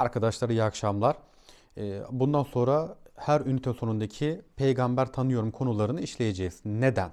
Arkadaşlar iyi akşamlar. Ee, Bundan sonra her ünite sonundaki peygamber tanıyorum konularını işleyeceğiz. Neden?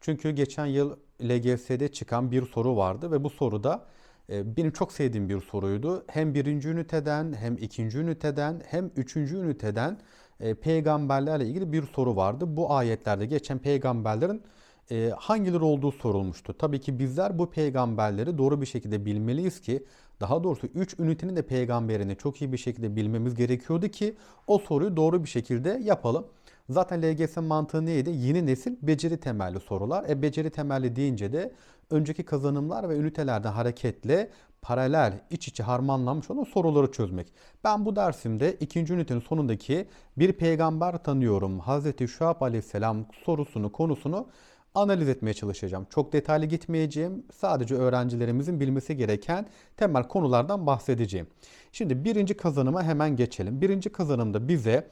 Çünkü geçen yıl LGS'de çıkan bir soru vardı ve bu soruda e, benim çok sevdiğim bir soruydu. Hem birinci üniteden hem ikinci üniteden hem üçüncü üniteden e, peygamberlerle ilgili bir soru vardı. Bu ayetlerde geçen peygamberlerin e, hangileri olduğu sorulmuştu. Tabii ki bizler bu peygamberleri doğru bir şekilde bilmeliyiz ki daha doğrusu 3 ünitenin de peygamberini çok iyi bir şekilde bilmemiz gerekiyordu ki o soruyu doğru bir şekilde yapalım. Zaten LGS mantığı neydi? Yeni nesil beceri temelli sorular. E beceri temelli deyince de önceki kazanımlar ve ünitelerden hareketle paralel, iç içe harmanlanmış olan soruları çözmek. Ben bu dersimde ikinci ünitenin sonundaki bir peygamber tanıyorum Hazreti Şuab Aleyhisselam sorusunu, konusunu analiz etmeye çalışacağım. Çok detaylı gitmeyeceğim. Sadece öğrencilerimizin bilmesi gereken temel konulardan bahsedeceğim. Şimdi birinci kazanıma hemen geçelim. Birinci kazanımda bize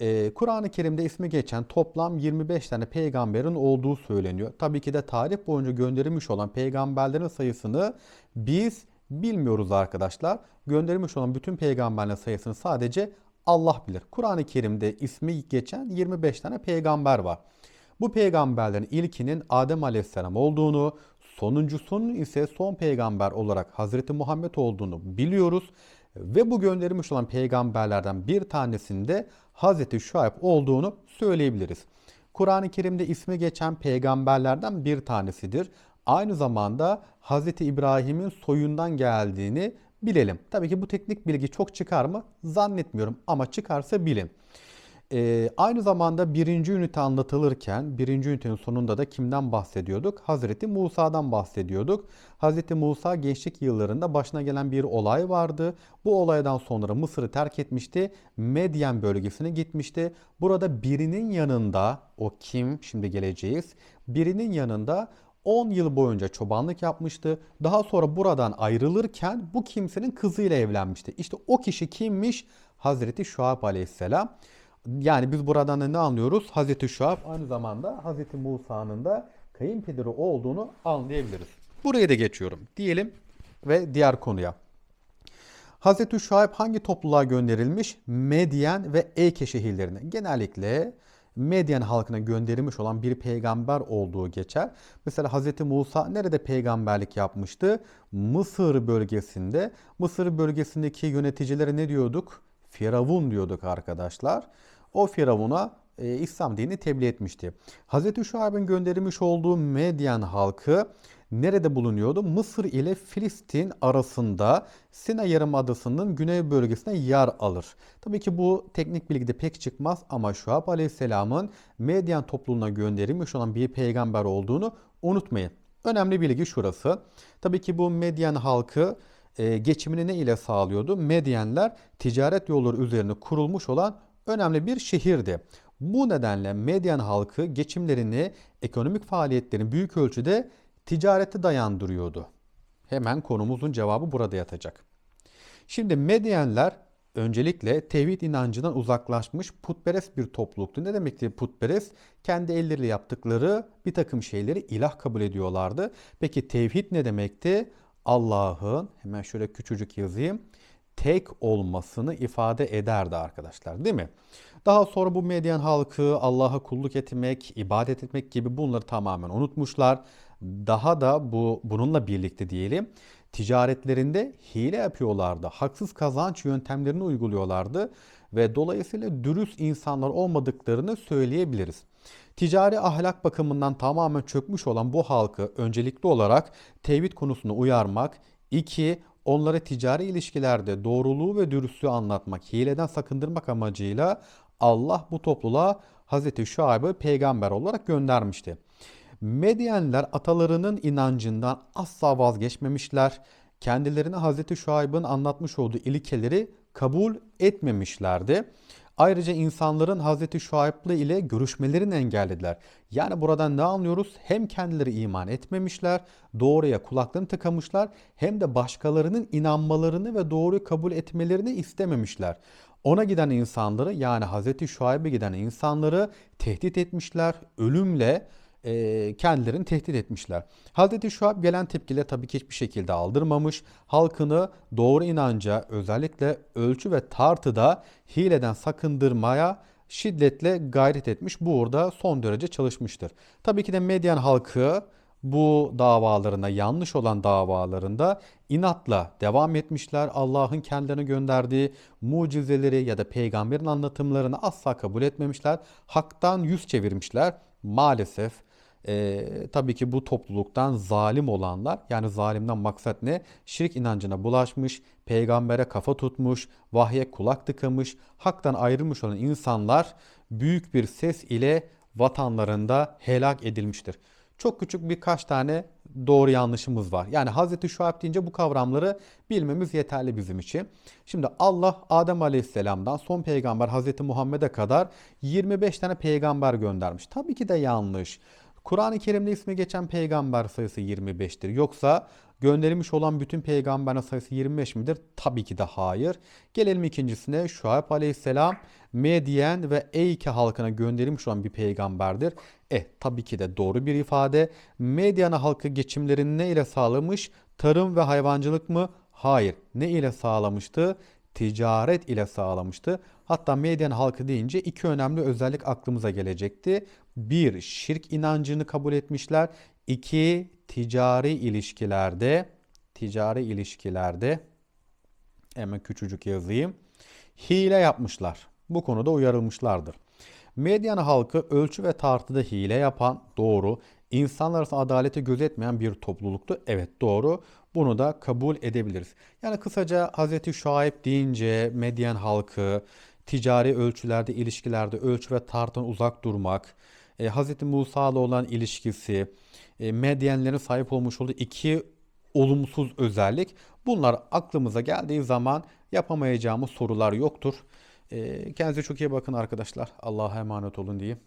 e, Kur'an-ı Kerim'de ismi geçen toplam 25 tane peygamberin olduğu söyleniyor. Tabii ki de tarih boyunca gönderilmiş olan peygamberlerin sayısını biz bilmiyoruz arkadaşlar. Gönderilmiş olan bütün peygamberlerin sayısını sadece Allah bilir. Kur'an-ı Kerim'de ismi geçen 25 tane peygamber var. Bu peygamberlerin ilkinin Adem Aleyhisselam olduğunu, sonuncusunun ise son peygamber olarak Hazreti Muhammed olduğunu biliyoruz. Ve bu gönderilmiş olan peygamberlerden bir tanesinde Hazreti Şuayb olduğunu söyleyebiliriz. Kur'an-ı Kerim'de ismi geçen peygamberlerden bir tanesidir. Aynı zamanda Hazreti İbrahim'in soyundan geldiğini bilelim. Tabii ki bu teknik bilgi çok çıkar mı? Zannetmiyorum ama çıkarsa bilin. Ee, aynı zamanda birinci ünite anlatılırken birinci ünitenin sonunda da kimden bahsediyorduk? Hazreti Musa'dan bahsediyorduk. Hazreti Musa gençlik yıllarında başına gelen bir olay vardı. Bu olaydan sonra Mısır'ı terk etmişti. Medyen bölgesine gitmişti. Burada birinin yanında o kim şimdi geleceğiz. Birinin yanında 10 yıl boyunca çobanlık yapmıştı. Daha sonra buradan ayrılırken bu kimsenin kızıyla evlenmişti. İşte o kişi kimmiş? Hazreti Şuab Aleyhisselam. Yani biz buradan da ne anlıyoruz? Hazreti Şuab aynı zamanda Hazreti Musa'nın da kayınpederi olduğunu anlayabiliriz. Buraya da geçiyorum diyelim ve diğer konuya. Hazreti Şuayb hangi topluluğa gönderilmiş? Medyen ve Eyke şehirlerine. Genellikle Medyen halkına gönderilmiş olan bir peygamber olduğu geçer. Mesela Hazreti Musa nerede peygamberlik yapmıştı? Mısır bölgesinde. Mısır bölgesindeki yöneticilere ne diyorduk? Firavun diyorduk arkadaşlar. O Firavun'a e, İslam dinini tebliğ etmişti. Hazreti Şuayb'ın gönderilmiş olduğu Medyen halkı nerede bulunuyordu? Mısır ile Filistin arasında Sina Yarımadası'nın güney bölgesine yer alır. Tabii ki bu teknik bilgide pek çıkmaz ama Şuab Aleyhisselam'ın Medyen topluluğuna gönderilmiş olan bir peygamber olduğunu unutmayın. Önemli bilgi şurası. Tabii ki bu Medyen halkı e, geçimini ne ile sağlıyordu? Medyenler ticaret yolları üzerine kurulmuş olan önemli bir şehirdi. Bu nedenle Medyen halkı geçimlerini, ekonomik faaliyetlerini büyük ölçüde ticarete dayandırıyordu. Hemen konumuzun cevabı burada yatacak. Şimdi Medyenler öncelikle tevhid inancından uzaklaşmış putperest bir topluluktu. Ne demekti putperest? Kendi elleriyle yaptıkları bir takım şeyleri ilah kabul ediyorlardı. Peki tevhid ne demekti? Allah'ın hemen şöyle küçücük yazayım tek olmasını ifade ederdi arkadaşlar değil mi? Daha sonra bu Medyen halkı Allah'a kulluk etmek, ibadet etmek gibi bunları tamamen unutmuşlar. Daha da bu bununla birlikte diyelim ticaretlerinde hile yapıyorlardı. Haksız kazanç yöntemlerini uyguluyorlardı ve dolayısıyla dürüst insanlar olmadıklarını söyleyebiliriz. Ticari ahlak bakımından tamamen çökmüş olan bu halkı öncelikli olarak tevhid konusunda uyarmak, iki onlara ticari ilişkilerde doğruluğu ve dürüstlüğü anlatmak, hileden sakındırmak amacıyla Allah bu topluluğa Hz. Şuayb'ı peygamber olarak göndermişti. Medyenler atalarının inancından asla vazgeçmemişler. Kendilerine Hz. Şuayb'ın anlatmış olduğu ilkeleri kabul etmemişlerdi. Ayrıca insanların Hz. Şuayb'la ile görüşmelerini engellediler. Yani buradan ne anlıyoruz? Hem kendileri iman etmemişler, doğruya kulaklarını tıkamışlar hem de başkalarının inanmalarını ve doğruyu kabul etmelerini istememişler. Ona giden insanları yani Hz. Şuayb'e giden insanları tehdit etmişler, ölümle e, kendilerini tehdit etmişler. Hazreti Şuayb gelen tepkiyle tabii ki hiçbir şekilde aldırmamış. Halkını doğru inanca özellikle ölçü ve tartıda hileden sakındırmaya şiddetle gayret etmiş. Bu uğurda son derece çalışmıştır. Tabii ki de Medyen halkı bu davalarına, yanlış olan davalarında inatla devam etmişler. Allah'ın kendilerine gönderdiği mucizeleri ya da peygamberin anlatımlarını asla kabul etmemişler. Haktan yüz çevirmişler. Maalesef e, tabii ki bu topluluktan zalim olanlar yani zalimden maksat ne? Şirk inancına bulaşmış, peygambere kafa tutmuş, vahye kulak tıkamış, haktan ayrılmış olan insanlar büyük bir ses ile vatanlarında helak edilmiştir. Çok küçük birkaç tane doğru yanlışımız var. Yani Hazreti Şuayb deyince bu kavramları bilmemiz yeterli bizim için. Şimdi Allah Adem Aleyhisselam'dan son peygamber Hazreti Muhammed'e kadar 25 tane peygamber göndermiş. Tabii ki de yanlış. Kur'an-ı Kerim'de ismi geçen peygamber sayısı 25'tir. Yoksa gönderilmiş olan bütün peygamberin sayısı 25 midir? Tabii ki de hayır. Gelelim ikincisine. Şuayb Aleyhisselam Medyen ve Eyke halkına gönderilmiş olan bir peygamberdir. E tabii ki de doğru bir ifade. Medyen halkı geçimlerini ne ile sağlamış? Tarım ve hayvancılık mı? Hayır. Ne ile sağlamıştı? Ticaret ile sağlamıştı. Hatta Medyen halkı deyince iki önemli özellik aklımıza gelecekti. Bir, şirk inancını kabul etmişler. İki, ticari ilişkilerde ticari ilişkilerde hemen küçücük yazayım. Hile yapmışlar. Bu konuda uyarılmışlardır. Medyan halkı ölçü ve tartıda hile yapan doğru, insanlar arasında adaleti gözetmeyen bir topluluktu. Evet doğru. Bunu da kabul edebiliriz. Yani kısaca Hz. Şuayb deyince Medyen halkı ticari ölçülerde, ilişkilerde ölçü ve tartıdan uzak durmak, e, Hz. Musa'la olan ilişkisi, e, Medyenlerin sahip olmuş olduğu iki olumsuz özellik. Bunlar aklımıza geldiği zaman yapamayacağımız sorular yoktur. E, kendinize çok iyi bakın arkadaşlar. Allah'a emanet olun diyeyim.